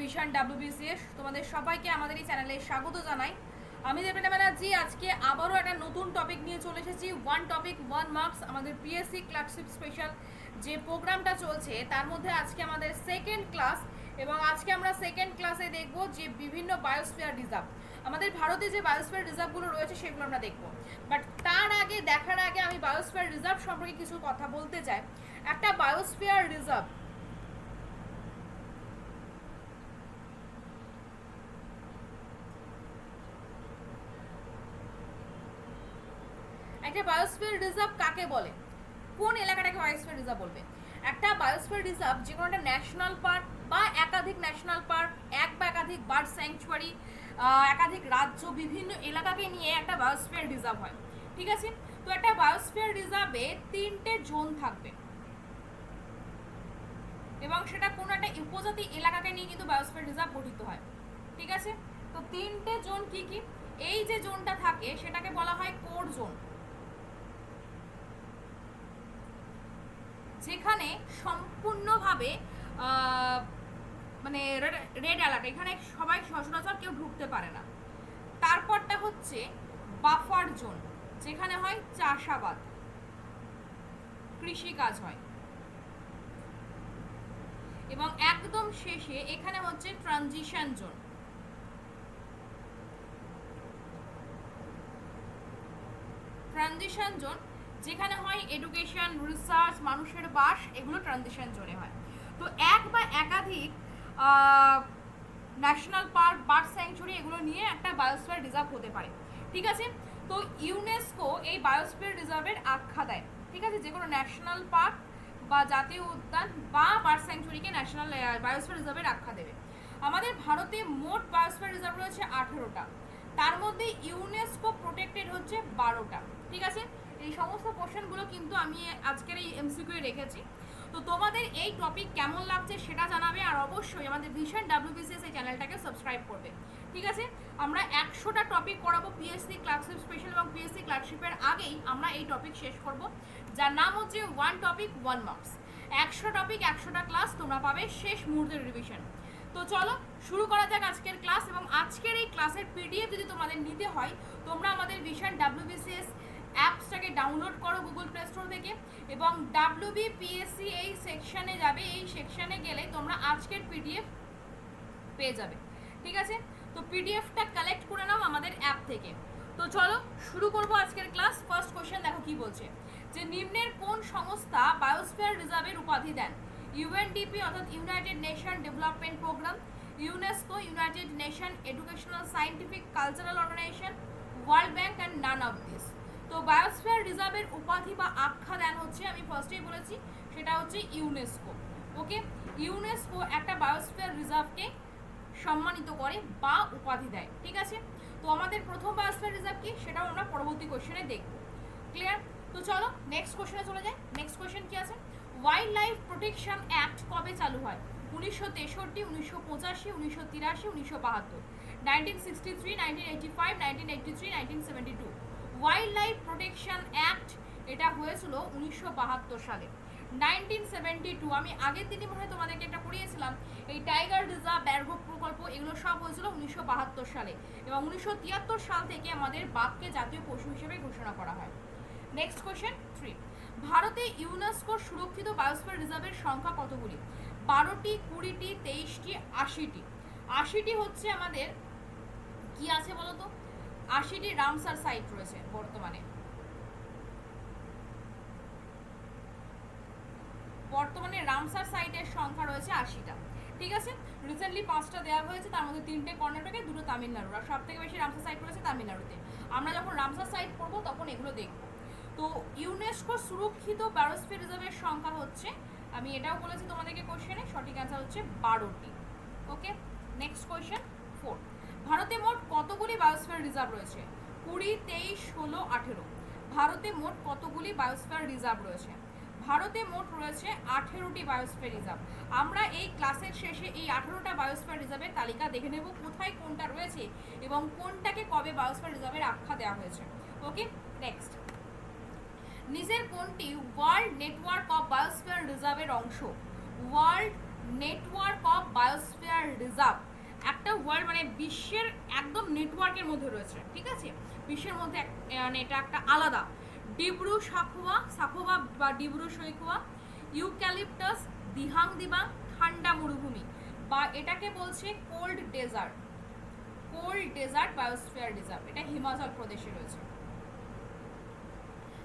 Vision WBCS. তোমাদের সবাইকে আমাদের এই চ্যানেলে স্বাগত জানাই। আমি দেবেনা ব্যানার্জি, আজকে আবারও একটা নতুন টপিক নিয়ে চলে এসেছি। ওয়ান টপিক ওয়ান মার্কস আমাদের পিএসসি ক্লার্কশিপ স্পেশাল যে প্রোগ্রামটা চলছে, তার মধ্যে আজকে আমাদের সেকেন্ড ক্লাস এবং আজকে আমরা সেকেন্ড ক্লাসে দেখব যে বিভিন্ন বায়োস্ফিয়ার রিজার্ভ আমাদের ভারতে যে বায়োস্ফিয়ার রিজার্ভগুলো রয়েছে, সেগুলো আমরা দেখব। বাট তার আগে, দেখার আগে আমি বায়োস্ফিয়ার রিজার্ভ সম্পর্কে কিছু কথা বলতে চাই। একটা বায়োস্ফিয়ার রিজার্ভ একটা বায়োস্ফিয়ার রিজার্ভ কাকে বলে? কোন এলাকাটাকে বায়োস্ফিয়ার রিজার্ভ বলবে? একটা বায়োস্ফিয়ার রিজার্ভ যে কোনো একটা ন্যাশনাল পার্ক বা একাধিক ন্যাশনাল পার্ক এক বা একাধিক বার্ড স্যাংচুয়ারি একাধিক রাজ্য, বিভিন্ন এলাকাকে নিয়ে একটা বায়োস্ফিয়ার রিজার্ভ হয়। ঠিক আছে? তো একটা বায়োস্ফিয়ার রিজার্ভে তিনটে জোন থাকবে। এবং সেটা কোনো একটা উপজাতি এলাকাকে নিয়ে কিন্তু বায়োস্ফিয়ার রিজার্ভ গঠিত হয়। ঠিক আছে? তো তিনটে জোন কি কি? এই যে জোনটা থাকে, সেটাকে বলা হয় কোর জোন যেখানে সম্পূর্ণভাবে মানে রেড অ্যালার্ট, এখানে সবাই সচরাচর কেউ ঢুকতে পারে না। তারপরটা হচ্ছে বাফার জোন, যেখানে হয় চাষাবাদ, কৃষিকাজ হয়। এবং একদম শেষে এখানে হচ্ছে ট্রানজিশন জোন। ট্রানজিশন জোন যেখানে হয় এডুকেশন রিসার্চ মানুষের বাস, এগুলো ট্রানজিশন জোনে হয়। তো এক বা একাধিক ন্যাশনাল পার্ক বার্ড স্যাংচুরি এগুলো নিয়ে একটা বায়োস্ফিয়ার রিজার্ভ হতে পারে। ঠিক আছে? তো ইউনেস্কো এই বায়োস্ফিয়ার রিজার্ভের আখ্যা দেয়। ঠিক আছে? যে কোনো ন্যাশনাল পার্ক বা জাতীয় উদ্যান বা বার্ড স্যাংচুরিকে ন্যাশনাল বায়োস্ফিয়ার রিজার্ভের আখ্যা দেবে। আমাদের ভারতে মোট বায়োস্ফিয়ার রিজার্ভ রয়েছে আঠেরোটা। তার মধ্যে ইউনেস্কো প্রোটেক্টেড হচ্ছে বারোটা। ঠিক আছে? এই সমস্ত কোশ্চেনগুলো কিন্তু আমি আজকের এই এমসিকিউ রেখেছি। তো তোমাদের এই টপিক কেমন লাগছে সেটা জানাবে আর অবশ্যই আমাদের ভিশন ডাব্লিউবিসিএস এই চ্যানেলটাকে সাবস্ক্রাইব করবে। ঠিক আছে? আমরা একশোটা টপিক করাবো পিএসসি ক্লার্কশিপ স্পেশাল এবং পিএসসি ক্লার্কশিপের আগেই আমরা এই টপিক শেষ করব, যার নাম হচ্ছে ওয়ান টপিক ওয়ান মার্কস একশো টপিক একশোটা ক্লাস তোমরা পাবে শেষ মুহূর্তের রিভিশন তো চলো, শুরু করা যাক আজকের ক্লাস এবং আজকের এই ক্লাসের পিডিএফ যদি তোমাদের নিতে হয়, তোমরা আমাদের ভিশন ডাব্লিউবিসিএস অ্যাপসটাকে ডাউনলোড করো গুগল প্লে স্টোর থেকে এবং ডাব্লিউবি পিএসসি এই সেকশানে যাবে। এই সেকশানে গেলে তোমরা আজকের পিডিএফ পেয়ে যাবে। ঠিক আছে? তো পিডিএফটা কালেক্ট করে নাও আমাদের অ্যাপ থেকে। তো চলো শুরু করব আজকের ক্লাস। ফার্স্ট কোশ্চেন দেখো কি বলছে। যে নিম্নের কোন সংস্থা বায়োস্ফিয়ার রিজার্ভের উপাধি দেন? ইউএনডিপি অর্থাৎ United Nation development programme UNESCO United Nation educational scientific cultural organisation world bank and none of this তো বায়োস্ফিয়ার রিজার্ভের উপাধি বা আখ্যা দেন হচ্ছে, আমি ফার্স্টেই বলেছি, সেটা হচ্ছে ইউনেস্কো ওকে ইউনেস্কো একটা বায়োস্ফিয়ার রিজার্ভকে সম্মানিত করে বা উপাধি দেয়। ঠিক আছে? তো আমাদের প্রথম বায়োস্ফিয়ার রিজার্ভ কি? সেটাও আমরা পরবর্তী কোশ্চেনে দেখব। ক্লিয়ার তো চলো নেক্সট কোশ্চেনে চলে যাই। নেক্সট কোশ্চেন কি আছে? ওয়াইল্ড লাইফ প্রোটেকশন অ্যাক্ট কবে চালু হয়? উনিশশো তেষট্টি, উনিশশো পঁচাশি, উনিশশো তিরাশি, উনিশশো বাহাত্তর। Nineteen sixty three nineteen eighty five nineteen eighty three nineteen seventy two wildlife protection act এটা হয়েছিল উনিশশো বাহাত্তর সালে। নাইনটিন সেভেন্টি টু আমি আগের দিনই মনে হয় তোমাদেরকে একটা পড়িয়েছিলাম, এই টাইগার রিজার্ভ ব্যাঘ্র প্রকল্প, এগুলো সব হয়েছিল উনিশশো বাহাত্তর সালে এবং উনিশশো তিয়াত্তর সাল থেকে আমাদের বাঘকে জাতীয় পশু হিসেবে ঘোষণা করা হয়। নেক্সট কোশ্চেন থ্রি ভারতে ইউনেস্কোর সুরক্ষিত বায়োস্ফিয়ার রিজার্ভের সংখ্যা কতগুলি? বারোটি, কুড়িটি, তেইশটি, আশিটি। আশিটি হচ্ছে আমাদের, কি আছে বলো তো আশিটি রামসার সাইট রয়েছে বর্তমানে। বর্তমানে রামসার সাইটের সংখ্যা রয়েছে আশিটা। ঠিক আছে? রিসেন্টলি পাঁচটা দেওয়া হয়েছে, তার মধ্যে তিনটে কর্ণাটকে, দুটো তামিলনাড়ু আর সব থেকে বেশি রামসার সাইট রয়েছে তামিলনাড়ুতে। আমরা যখন রামসার সাইট পড়ব, তখন এগুলো দেখব। তো ইউনেস্কো সুরক্ষিত বায়োস্ফিয়ার রিজার্ভের সংখ্যা হচ্ছে, আমি এটাও বলেছি তোমাদেরকে কোশ্চেনে সঠিক অ্যান্সার হচ্ছে বারোটি। ওকে নেক্সট কোয়েশ্চেন ফোর ভারতে মোট কতগুলি বায়োস্ফিয়ার রিজার্ভ রয়েছে? কুড়ি, তেইশ, ষোলো, আঠেরো। ভারতে মোট কতগুলি বায়োস্ফিয়ার রিজার্ভ রয়েছে? ভারতে মোট রয়েছে আঠেরোটি বায়োস্ফিয়ার রিজার্ভ আমরা এই ক্লাসের শেষে এই আঠেরোটা বায়োস্ফিয়ার রিজার্ভের তালিকা দেখে নেব কোথায় কোনটা রয়েছে এবং কোনটাকে কবে বায়োস্ফিয়ার রিজার্ভের আখ্যা দেওয়া হয়েছে। ওকে নেক্সট নিজের কোনটি ওয়ার্ল্ড নেটওয়ার্ক অফ বায়োস্ফিয়ার রিজার্ভের অংশ? World network of biosphere reserve একটা ওয়ার্ল্ড মানে বিশ্বের একদম নেটওয়ার্কের মধ্যে রয়েছে, ঠিক আছে? বিশ্বের মধ্যে মানে এটা একটা আলাদা। ডিব্রু সাখোয়া সাখোয়া বা ডিব্রু সৈখোয়া, ইউক্যালিপটাস, দিহাং দিবাং, ঠান্ডা মরুভূমি বা এটাকে বলছে cold desert cold desert biosphere reserve এটা হিমাচল প্রদেশে রয়েছে।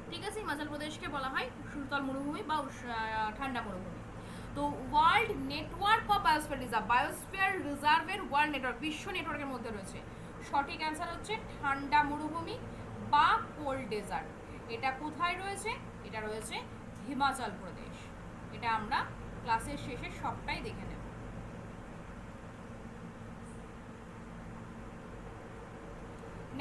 ঠিক আছে? হিমাচল প্রদেশকে বলা হয় শীতল মরুভূমি বা ঠান্ডা মরুভূমি। তো world network of biosphere reserve biosphere রিজার্ভের ওয়ার্ল্ড নেটওয়ার্ক, বিশ্ব নেটওয়ার্কের মধ্যে রয়েছে। সঠিক অ্যান্সার হচ্ছে ঠান্ডা মরুভূমি বা কোল্ড ডেজার্ট। এটা কোথায় রয়েছে? এটা রয়েছে হিমাচল প্রদেশ। এটা আমরা ক্লাসের শেষে সবটাই দেখে নেব।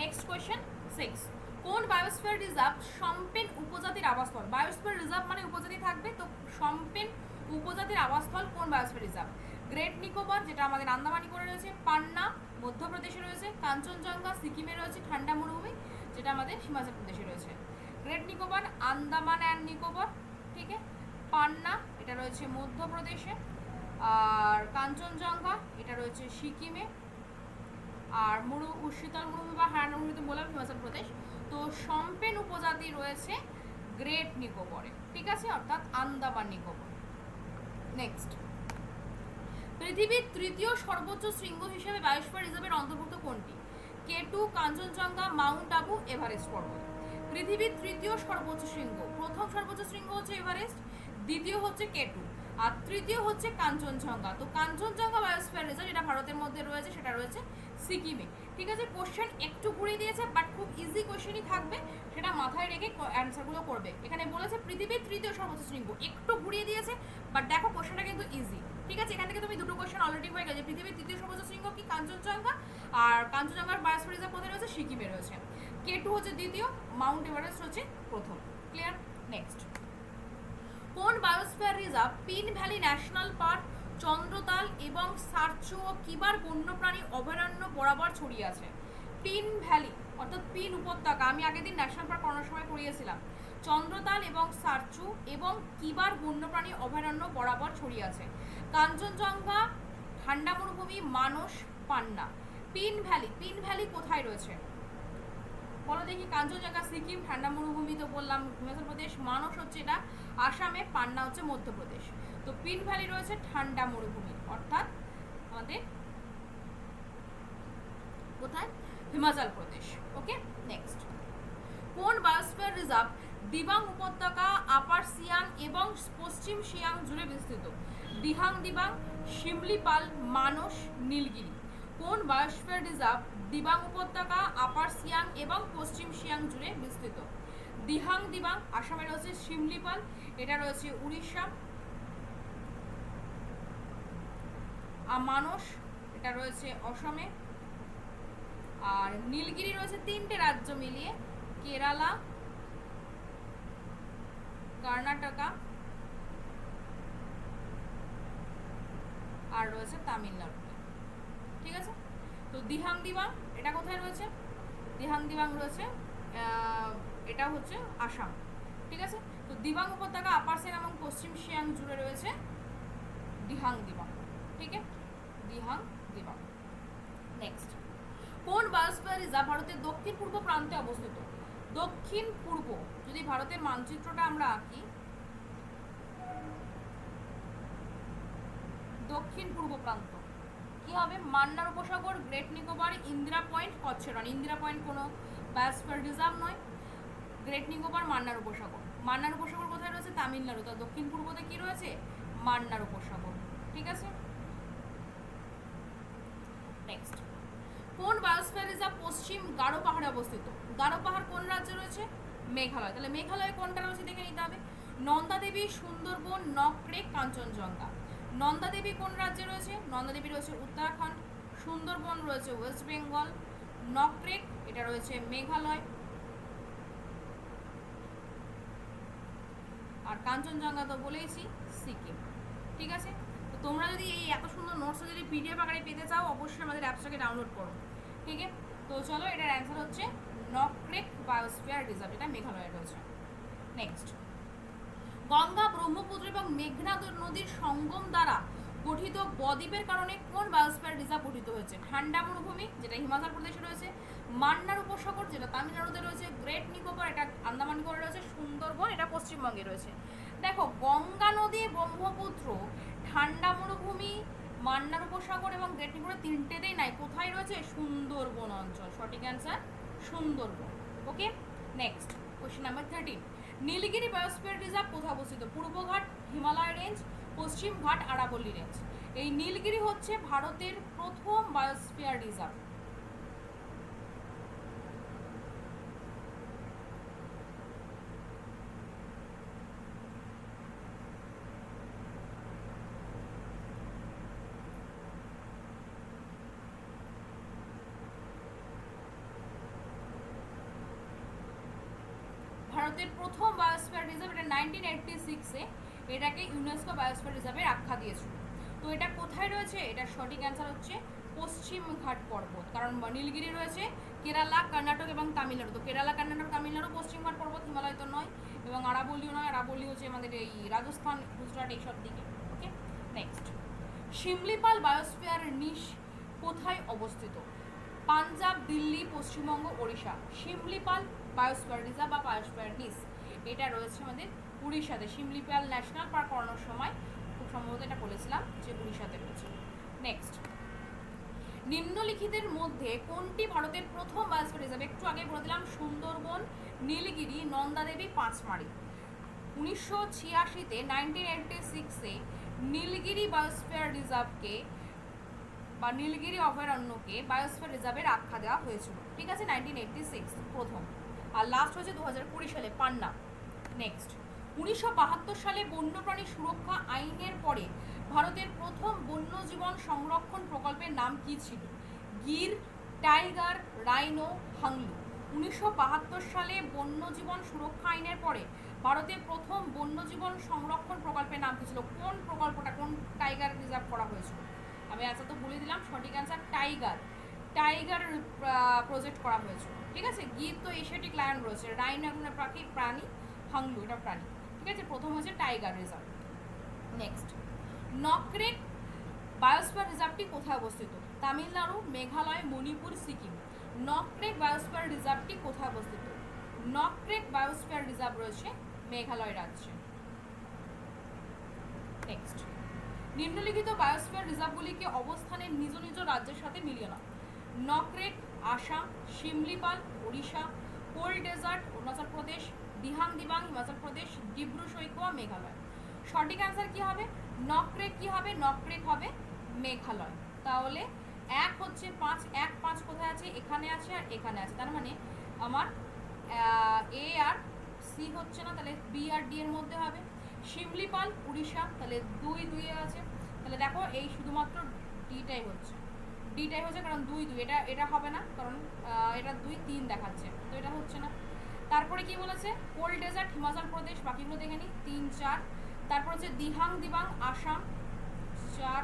নেক্সট কোয়েশ্চেন সিক্স কোন বায়োস্ফিয়ার রিজার্ভ সম্পেন উপজাতির আবাসস্থল? বায়োস্ফিয়ার রিজার্ভ মানে উপজাতি থাকবে, তো সম্পেন উপজাতির আবাসস্থল কোন বায়োস্ফিয়ার রিজার্ভ গ্রেট নিকোবর যেটা আমাদের আন্দামানি করে রয়েছে, পান্না, মধ্যপ্রদেশে রয়েছে, কাঞ্চনজঙ্ঘা, সিকিমে রয়েছে, ঠান্ডা মরুভূমি, যেটা আমাদের হিমাচল প্রদেশে রয়েছে। গ্রেট নিকোবর আন্দামান অ্যান্ড নিকোবর ঠিক আছে? পান্না, এটা রয়েছে মধ্যপ্রদেশে, আর কাঞ্চনজঙ্ঘা, এটা রয়েছে সিকিমে, আর মরু শীতল মরুভূমি বা হারানো মরুভূমি বললাম, হিমাচল প্রদেশ। তো সম্পেন উপজাতি রয়েছে গ্রেট নিকোবরে ঠিক আছে? অর্থাৎ আন্দামান নিকোবর। নেক্সট পৃথিবীর তৃতীয় সর্বোচ্চ শৃঙ্গ হিসেবে বায়োস্ফিয়ার রিজার্ভের অন্তর্ভুক্ত কোনটি? K two Kanchenjunga, Mount Abu Everest পর্বত। পৃথিবীর তৃতীয় সর্বোচ্চ শৃঙ্গ। প্রথম সর্বোচ্চ শৃঙ্গ হচ্ছে এভারেস্ট, দ্বিতীয় হচ্ছে কেটু আর তৃতীয় হচ্ছে কাঞ্চনজঙ্ঘা। তো কাঞ্চনজঙ্ঘা বায়োস্ফিয়ার রিজার্ভ এটা ভারতের মধ্যে রয়েছে, সেটা রয়েছে সিকিমে। ঠিক আছে কোশ্চেন একটু ঘুরিয়ে দিয়েছে বাট খুব ইজি কোশ্চেনই থাকবে, সেটা মাথায় রেখে অ্যান্সারগুলো করবে। এখানে বলেছে পৃথিবীর তৃতীয় সর্বোচ্চ শৃঙ্গ। একটু ঘুরিয়ে দিয়েছে বাট দেখো কোশ্চেনটা কিন্তু ইজি ঠিক আছে, এখান থেকে তুমি দুটো কোশ্চেন অলরেডি হয়ে গেছে। পৃথিবীর তৃতীয় সর্বোচ্চ শৃঙ্গ কি কাঞ্চনজঙ্ঘা? আর কাঞ্চনজঙ্ঘার বায়োস্ফিয়ার রিজার্ভ কোথায় রয়েছে? সিকিমে রয়েছে। কে টু হচ্ছে দ্বিতীয়? মাউন্ট এভারেস্ট হচ্ছে প্রথম। ক্লিয়ার নেক্সট কোন biosphere reserve Pin Valley National Park Chandratal এবং সার্চু ও কিবার বন্যপ্রাণী অভয়ারণ্য বরাবর ছড়িয়ে আছে। পিন ভ্যালি, অর্থাৎ পিন উপত্যকা, আমি আগের দিন ন্যাশনাল পার্ক করানোর সময় করিয়েছিলাম চন্দ্রতাল এবং সার্চু এবং কিবার বন্যপ্রাণী অভয়ারণ্য বরাবর ছড়িয়ে আছে। কাঞ্চনজঙ্ঘা, ঠান্ডা মরুভূমি, মানস, পান্না। পিন ভ্যালি পিন ভ্যালি কোথায় রয়েছে? বলো দেখি, কাঞ্চনজঙ্ঘা, সিকিম, ঠান্ডা মরুভূমি তো বললাম, হিমাচল প্রদেশ, মানস হচ্ছে এটা, আসামে, পান্না হচ্ছে মধ্যপ্রদেশ। তো পিন ভ্যালি রয়েছে ঠান্ডা মরুভূমি। অর্থাৎ আমাদের কোথায়? হিমাচল প্রদেশ। ওকে নেক্সট কোন বায়োস্ফিয়ার রিজার্ভ দিবাং উপত্যকা, আপার সিয়াং এবং পশ্চিম সিয়াং জুড়ে বিস্তৃত? দিহাং দিবাং, শিমলিপাল, মানস, নীলগিরি। কোন বায়োস্ফিয়ার রিজার্ভ দিবাং উপত্যকা, আপার সিয়াং এবং পশ্চিম সিয়াং জুড়ে বিস্তৃত? দিহাং দিবাং, আসামে রয়েছে শিমলিপাল, এটা রয়েছে উড়িষ্যা আর মানস, এটা রয়েছে অসমে। আর নীলগিরি রয়েছে তিনটে রাজ্য মিলিয়ে। কেরালা, কর্ণাটকা, আর রয়েছে তামিলনাড়ুতে ঠিক আছে? তো দিহাং দিবাং, এটা কোথায় রয়েছে? দিহাং দিবাং রয়েছে এটা হচ্ছে আসাম। ঠিক আছে? তো দিবাং উপত্যকা আপার সিয়াং এবং পশ্চিম সিয়াং জুড়ে রয়েছে দিহাং দিবাং। ঠিক আছে? দিহাং দিবাং নেক্সট কোন বায়োস্ফিয়ার রিজার্ভ ভারতের দক্ষিণ পূর্ব প্রান্তে অবস্থিত? দক্ষিণ পূর্ব, যদি ভারতের মানচিত্রটা আমরা আঁকি। দক্ষিণ পূর্ব প্রান্ত। কি হবে? মান্নার উপসাগর, great Nicobar, Indira point কচ্ছরান Indira point কোনো বায়োস্ফিয়ার রিজার্ভ নয়। গ্রেট নিকোবর, মান্নার উপসাগর। মান্নার উপসাগর কোথায় রয়েছে? তামিলনাড়ু। তো দক্ষিণ পূর্বতে কি রয়েছে? মান্নার উপসাগর। ঠিক আছে নেক্সট কোন বায়োস্ফিয়ার রিজার্ভ পশ্চিম গারো পাহাড়ে অবস্থিত। গারো পাহাড় কোন রাজ্যে রয়েছে? মেঘালয়। তাহলে মেঘালয়ে কোনটা রয়েছে দেখে নিতে হবে। নন্দাদেবী, সুন্দরবন নকরেক কাঞ্চনজঙ্ঘা। নন্দাদেবী কোন রাজ্যে রয়েছে? নন্দাদেবী রয়েছে উত্তরাখণ্ড, সুন্দরবন রয়েছে ওয়েস্ট বেঙ্গল নকরেক এটা রয়েছে মেঘালয়। আর কাঞ্চনজঙ্ঘা তো বলেইছি, সিকিম। ঠিক আছে? তো তোমরা যদি এই এত সুন্দর নোটস যদি পিডিএফ আকারে পেতে চাও, অবশ্যই আমাদের অ্যাপসটাকে ডাউনলোড করো। ঠিক আছে? তো চলো, এটার অ্যান্সার হচ্ছে নকরেক বায়োস্ফিয়ার রিজার্ভ, এটা মেঘালয়ে রয়েছে নেক্সট গঙ্গা, ব্রহ্মপুত্র এবং মেঘনা নদীর সঙ্গম দ্বারা গঠিত বদ্বীপের কারণে কোন বায়োস্ফিয়ার রিজার্ভ গঠিত হয়েছে? ঠান্ডা মরুভূমি, যেটা হিমাচল প্রদেশে রয়েছে, মান্নার উপসাগর, যেটা তামিলনাড়ুতে রয়েছে, গ্রেট নিকোবর, এটা আন্দামান নিকোবরে রয়েছে, সুন্দরবন, এটা পশ্চিমবঙ্গে রয়েছে। দেখো, গঙ্গা নদী, ব্রহ্মপুত্র, ঠান্ডা মরুভূমি মান্নার উপসাগর এবং গ্রেট নিকোবর তিনটেতেই নাই, কোথায় রয়েছে? সুন্দরবন অঞ্চল। সঠিক answer Sundarbans. Okay next question number thirteen Nilgiri biosphere reserve কোথায় অবস্থিত? পূর্বঘাট হিমালয় রেঞ্জ পশ্চিম ঘাট আরাবল্লী রেঞ্জ এই নীলগিরি হচ্ছে ভারতের প্রথম বায়োস্ফিয়ার রিজার্ভ ভারতের প্রথম বায়োস্ফিয়ার রিজার্ভ এটা নাইনটিন এইটটি সিক্সে এটাকে ইউনেস্কো বায়োস্ফিয়ার রিজার্ভের আখ্যা দিয়েছিল। তো এটা কোথায় রয়েছে? এটা সঠিক অ্যান্সার হচ্ছে পশ্চিম ঘাট পর্বত। কারণ নীলগিরি রয়েছে, কেরালা, কর্ণাটক এবং তামিলনাড়ু। তো কেরালা, কর্ণাটক, তামিলনাড়ু পশ্চিম ঘাট পর্বত, হিমালয় তো নয়, এবং আরাবল্লিও নয়। আরাবল্লি হচ্ছে আমাদের এই রাজস্থান, গুজরাট এইসব দিকে। Okay next Simlipal biosphere niche কোথায় অবস্থিত? পাঞ্জাব, দিল্লি, পশ্চিমবঙ্গ, ওড়িশা, শিমলিপাল রিজার্ভ বা বায়োস্ফিয়ার নিস। এটা রয়েছে আমাদের উড়িষ্যাতে। শিমলিপাল ন্যাশনাল পার্ক করানোর সময় খুব সম্ভবত এটা বলেছিলাম যে উড়িষ্যাতে রয়েছে। নেক্সট নিম্নলিখিতের মধ্যে কোনটি ভারতের প্রথম বায়োস্ফিয়ার রিজার্ভ? একটু আগে বলে দিলাম, সুন্দরবন, নীলগিরি, নন্দাদেবী, পাঁচমারি। উনিশশো ছিয়াশিতে নাইনটিন এইটটি সিক্সে নীলগিরি বায়োস্ফিয়ার রিজার্ভকে বা নীলগিরি অভয়ারণ্যকে বায়োস্ফিয়ার রিজার্ভের আখ্যা দেওয়া হয়েছিল। ঠিক আছে নাইনটিন এইটটি সিক্স প্রথম। আর লাস্ট হয়েছে দু কুড়ি সালে, পান্না। নেক্সট উনিশশো বাহাত্তর সালে বন্যপ্রাণী সুরক্ষা আইনের পরে ভারতের প্রথম বন্যজীবন সংরক্ষণ প্রকল্পের নাম কি ছিল? Gir, tiger, rhino, hangul. উনিশশো বাহাত্তর সালে বন্যজীবন সুরক্ষা আইনের পরে ভারতের প্রথম বন্যজীবন সংরক্ষণ প্রকল্পের নাম কি ছিল? কোন প্রকল্পটা, কোন টাইগার রিজার্ভ করা হয়েছিল? আমি অ্যান্সার তো বলে দিলাম, সঠিক অ্যান্সার টাইগার টাইগার প্রজেক্ট করা হয়েছিল। ঠিক আছে? গির তো এশিয়াটিক লায়ন রয়েছে। রাইন এখন পাখি, প্রাণী, হাংলু, এটা প্রাণী। ঠিক আছে? প্রথম হচ্ছে tiger reserve next Nokrek biosphere রিজার্ভটি কোথায় অবস্থিত? তামিলনাড়ু, মেঘালয়, মণিপুর, সিকিম। নকরেক বায়োস্ফিয়ার রিজার্ভটি কোথায় অবস্থিত? নকরেক বায়োস্ফিয়ার রিজার্ভ রয়েছে মেঘালয় রাজ্যে। নেক্সট নিম্নলিখিত বায়োস্ফিয়ার রিজার্ভগুলিকে অবস্থানের নিজ নিজ রাজ্যের সাথে মিলিয়ে নাও। Nokrek, Assam, Simlipal, Odisha, cold desert, Arunachal Pradesh, Dihang Dibang, Himachal Pradesh, Dibru Saikhowa Meghalaya. সঠিক অ্যান্সার কী হবে? নকরেক কী হবে? নকরেক হবে মেঘালয়। তাহলে এক হচ্ছে পাঁচ, এক পাঁচ কোথায় আছে? এখানে আছে আর এখানে আছে। তার মানে আমার এ আর সি হচ্ছে না, তাহলে বি আর ডি এর মধ্যে হবে। শিমলিপাল উড়িষ্যা, তাহলে দুই দুইয়ে আছে। তাহলে দেখো এই শুধুমাত্র ডিটাই হচ্ছে। ডিটাই হচ্ছে কারণ দুই দুই, এটা এটা হবে না, কারণ এটা দুই তিন দেখাচ্ছে, তো এটা হচ্ছে না। তারপরে কি বলেছে? কোল্ড ডেজার্ট, হিমাচল প্রদেশ, বাকিগুলো দেখে নিই তিন, চার। তারপর হচ্ছে দিহাং, দিবাং, আসাম, চার।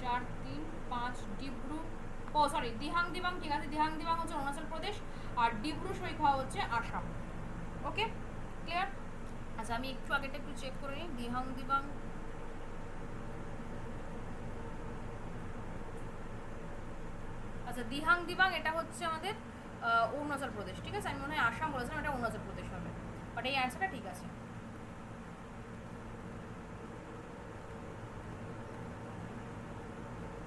চার, তিন, পাঁচ, ডিব্রু ও সরি দিহাং দিবাং ঠিক আছে দিহাং দিবাং হচ্ছে অরুণাচল প্রদেশ আর ডিব্রু সৈখোয়া হচ্ছে আসাম। ওকে ক্লিয়ার আচ্ছা আমি একটু আগেটা একটু চেক করে নিই। দিহাং দিবাং আচ্ছা দিহাং দিবাং এটা হচ্ছে আমাদের অরুণাচল প্রদেশ, ঠিক আছে? আমি মনে হয় আসাম বলেছিলাম, এটা অরুণাচল প্রদেশ হবে। বাট এই অ্যান্সারটা ঠিক আছে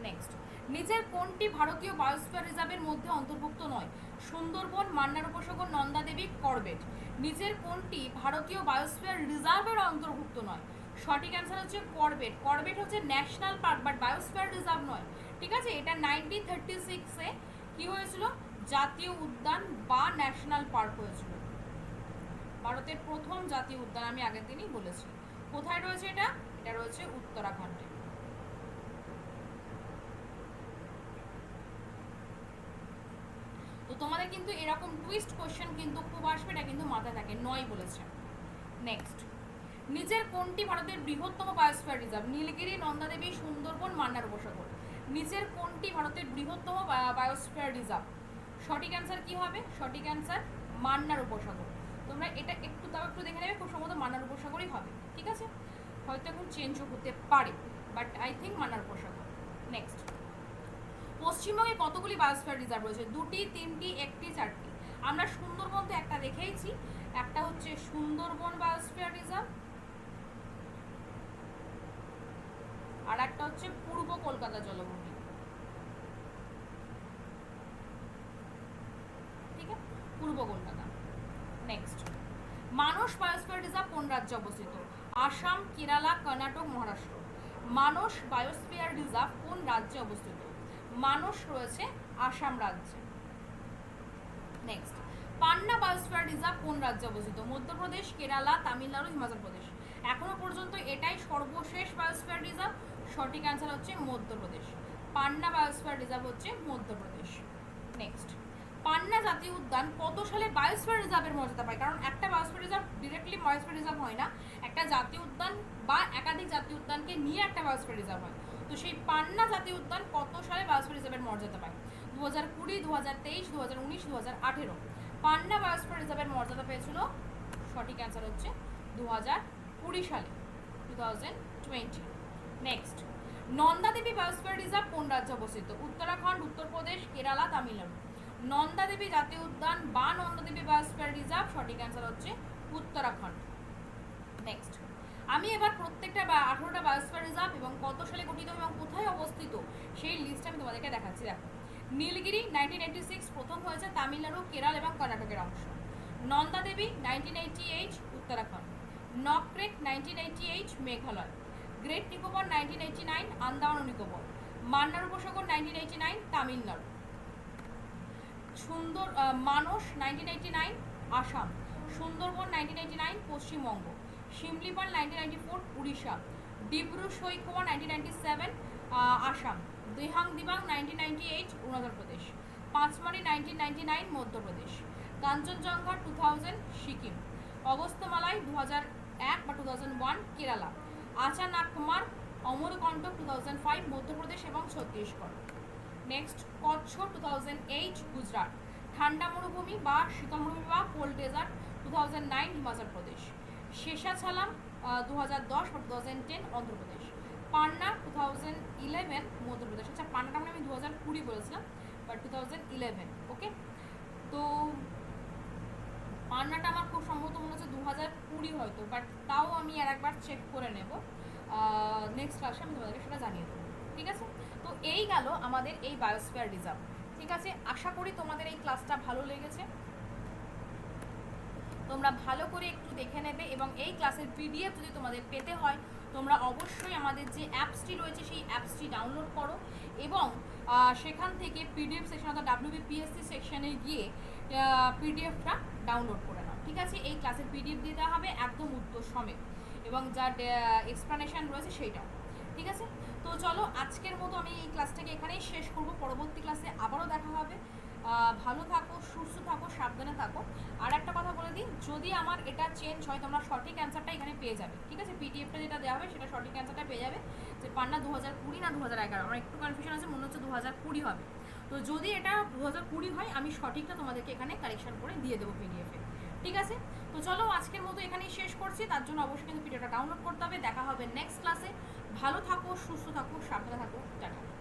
নেক্সট নিচের কোনটি ভারতীয় বায়োস্ফিয়ার রিজার্ভের মধ্যে অন্তর্ভুক্ত নয়? সুন্দরবন মান্নার উপসাগর নন্দাদেবী করবেট। নিচের কোনটি ভারতীয় বায়োস্ফিয়ার রিজার্ভের অন্তর্ভুক্ত নয়? সঠিক অ্যান্সার হচ্ছে করবেট। করবেট হচ্ছে national park, but biosphere reserve নয়। ঠিক আছে? এটা নাইনটিন থার্টি সিক্সে কী হয়েছিল? জাতীয় উদ্যান বা ন্যাশনাল পার্ক হয়েছিল। ভারতের প্রথম জাতীয় উদ্যান, আমি আগের দিনই বলেছি। কোথায় রয়েছে এটা? এটা রয়েছে উত্তরাখণ্ডে তো তোমাদের কিন্তু এরকম টুইস্ট কোশ্চেন কিন্তু খুব আসবে, এটা কিন্তু মাথায় থাকে। নয় বলেছে। নেক্সট নিচের কোনটি ভারতের বৃহত্তম বায়োস্ফিয়ার রিজার্ভ নীলগিরি, নন্দাদেবী, সুন্দরবন, মান্নার উপসাগর। নিচের কোনটি ভারতের বৃহত্তম বায়োস্ফিয়ার রিজার্ভ সঠিক অ্যান্সার কি হবে? সঠিক অ্যান্সার মান্নার উপসাগর। তোমরা এটা একটু তাও একটু দেখে নেবে, খুব সম্ভবত মান্নার উপসাগরই হবে। ঠিক আছে? হয়তো এখন চেঞ্জও হতে পারে বাট আই থিঙ্ক মান্নার উপসাগর। নেক্সট পশ্চিমবঙ্গে কতগুলি বায়োস্ফিয়ার রিজার্ভ রয়েছে? দুটি, তিনটি, একটি, চারটি। আমরা সুন্দরবন তো একটা দেখেইছি। একটা হচ্ছে সুন্দরবন বায়োস্ফিয়ার রিজার্ভ আর একটা হচ্ছে পূর্ব কলকাতা জলভূমি। ঠিক আছে? পূর্ব Kolkata. Next Manas biosphere reserve কোন রাজ্যে অবস্থিত? আসাম, কেরালা, কর্ণাটক, মহারাষ্ট্র। মানস বায়োস্ফিয়ার রিজার্ভ কোন রাজ্যে অবস্থিত? মানস রয়েছে আসাম রাজ্যে। নেক্সট পান্না বায়োস্ফিয়ার রিজার্ভ কোন রাজ্যে অবস্থিত? মধ্যপ্রদেশ, কেরালা, তামিলনাড়ু, হিমাচল প্রদেশ। এখনও পর্যন্ত এটাই সর্বশেষ বায়োস্ফিয়ার রিজার্ভ সঠিক অ্যান্সার হচ্ছে মধ্যপ্রদেশ। পান্না বায়োস্ফিয়ার রিজার্ভ হচ্ছে মধ্যপ্রদেশ। নেক্সট পান্না জাতীয় উদ্যান কত সালে বায়োস্ফিয়ার রিজার্ভের মর্যাদা পায়? কারণ একটা biosphere reserve directly biosphere reserve হয় না। একটা জাতীয় উদ্যান বা একাধিক জাতীয় উদ্যানকে নিয়ে একটা বায়োস্ফিয়ার রিজার্ভ হয়। তো সেই পান্না জাতীয় উদ্যান কত সালে বায়োস্ফিয়ার রিজার্ভের মর্যাদা পায়? দু হাজার কুড়ি দু হাজার তেইশ দু হাজার উনিশ দু হাজার আঠেরো। পান্না বায়োস্ফিয়ার রিজার্ভের মর্যাদা পেয়েছিল, সঠিক অ্যান্সার হচ্ছে দু হাজার কুড়ি সালে two thousand twenty. Next Nanda Devi biosphere reserve কোন রাজ্যে অবস্থিত? উত্তরাখণ্ড, উত্তরপ্রদেশ, কেরালা, তামিলনাড়ু। নন্দা দেবী জাতীয় উদ্যান বা নন্দা দেবী বায়োস্ফিয়ার রিজার্ভ, সঠিক অ্যান্সার হচ্ছে উত্তরাখণ্ড। নেক্সট আমি এবার প্রত্যেকটা বা আঠারোটা বায়োস্ফিয়ার রিজার্ভ এবং কত সালে গঠিত এবং কোথায় অবস্থিত সেই লিস্ট আমি তোমাদেরকে দেখাচ্ছি, দেখো। নীলগিরি নাইনটিন সিক্স প্রথম হয়েছে তামিলনাড়ু, কেরল এবং কর্ণাটকের অংশ। Nanda Devi nineteen Uttarakhand. Nokrek nineteen Meghalaya. Great Nicobar nineteen eighty nine Andaman Nicobar. Mannar উপসাগর nineteen eighty nine Tamil Nadu. Sundar Manas nineteen nine Assam. Sundarbans nineteen eighty nine Paschimbanga. Simlipal nineteen ninety four Orissa. Dibru Saikhowa nineteen ninety seven Assam. Dihang Dibang nineteen ninety eight Arunachal Pradesh. Pachmarhi nineteen ninety nine Madhya Pradesh. Kanchenjunga two thousand Sikkim. Agasthyamalai দু হাজার এক বা two thousand one Kerala. Achanakmar Amarkantak two thousand five Madhya Pradesh এবং Chhattisgarh. Next Kutch two thousand eight Gujarat. ঠান্ডা মরুভূমি বা শীতল মরুভূমি বা cold desert two thousand nine Himachal Pradesh. Seshachalam দু হাজার দশ বা ten Andhra Pradesh. Panna two thousand eleven Madhya Pradesh. আচ্ছা পান্নাটা মানে আমি দু হাজার কুড়ি বলেছিলাম but two thousand eleven okay তো পান্নাটা আমার খুব সম্ভবত মনে হচ্ছে দু হাজার কুড়ি হয়তো বাট তাও আমি আর একবার চেক করে নেব। নেক্সট ক্লাসে আমি তোমাদেরকে সেটা জানিয়ে দেবো, ঠিক আছে? তো এই গেল আমাদের এই বায়োস্ফিয়ার রিজার্ভ ঠিক আছে? আশা করি তোমাদের এই ক্লাসটা ভালো লেগেছে। তোমরা ভালো করে একটু দেখে নেবে এবং এই ক্লাসের পিডিএফ যদি তোমাদের পেতে হয়, তোমরা অবশ্যই আমাদের যে অ্যাপসটি রয়েছে সেই অ্যাপসটি ডাউনলোড করো এবং সেখান থেকে পিডিএফ সেকশন অর্থাৎ ডাব্লিউবিপিএসসি সেকশনে গিয়ে পিডিএফটা ডাউনলোড করে নাও। ঠিক আছে? এই ক্লাসের পিডিএফ দিতে হবে একদম উত্তর সমেত এবং যা এক্সপ্লানেশান রয়েছে সেইটাও ঠিক আছে? তো চলো, আজকের মতো আমি এই ক্লাসটাকে এখানেই শেষ করব। পরবর্তী ক্লাসে আবারও দেখা হবে। ভালো থাকো। থাকো, সাবধানে থাকো। আর একটা কথা বলে দিই, যদি আমার এটা চেঞ্জ হয়, তোমরা সঠিক অ্যান্সারটা এখানে পেয়ে যাবে, ঠিক আছে? পিডিএফটা যেটা দেওয়া হবে, সেটা সঠিক অ্যান্সারটা পেয়ে যাবে যে পান্না দু হাজার কুড়ি না দু হাজার এগারো। আমার একটু কনফিউশন আছে, মনে হচ্ছে দু হাজার কুড়ি হবে। তো যদি এটা দু হাজার কুড়ি হয়, আমি সঠিকটা তোমাদেরকে এখানে কারেকশন করে দিয়ে দেবো পিডিএফে ঠিক আছে? তো চলো, আজকের মতো এখানেই শেষ করছি। তার জন্য অবশ্যই কিন্তু ভিডিওটা ডাউনলোড করতে হবে। দেখা হবে নেক্সট ক্লাসে ভালো থাকো, সুস্থ থাকো, সাবধানে থাকো। টাটা।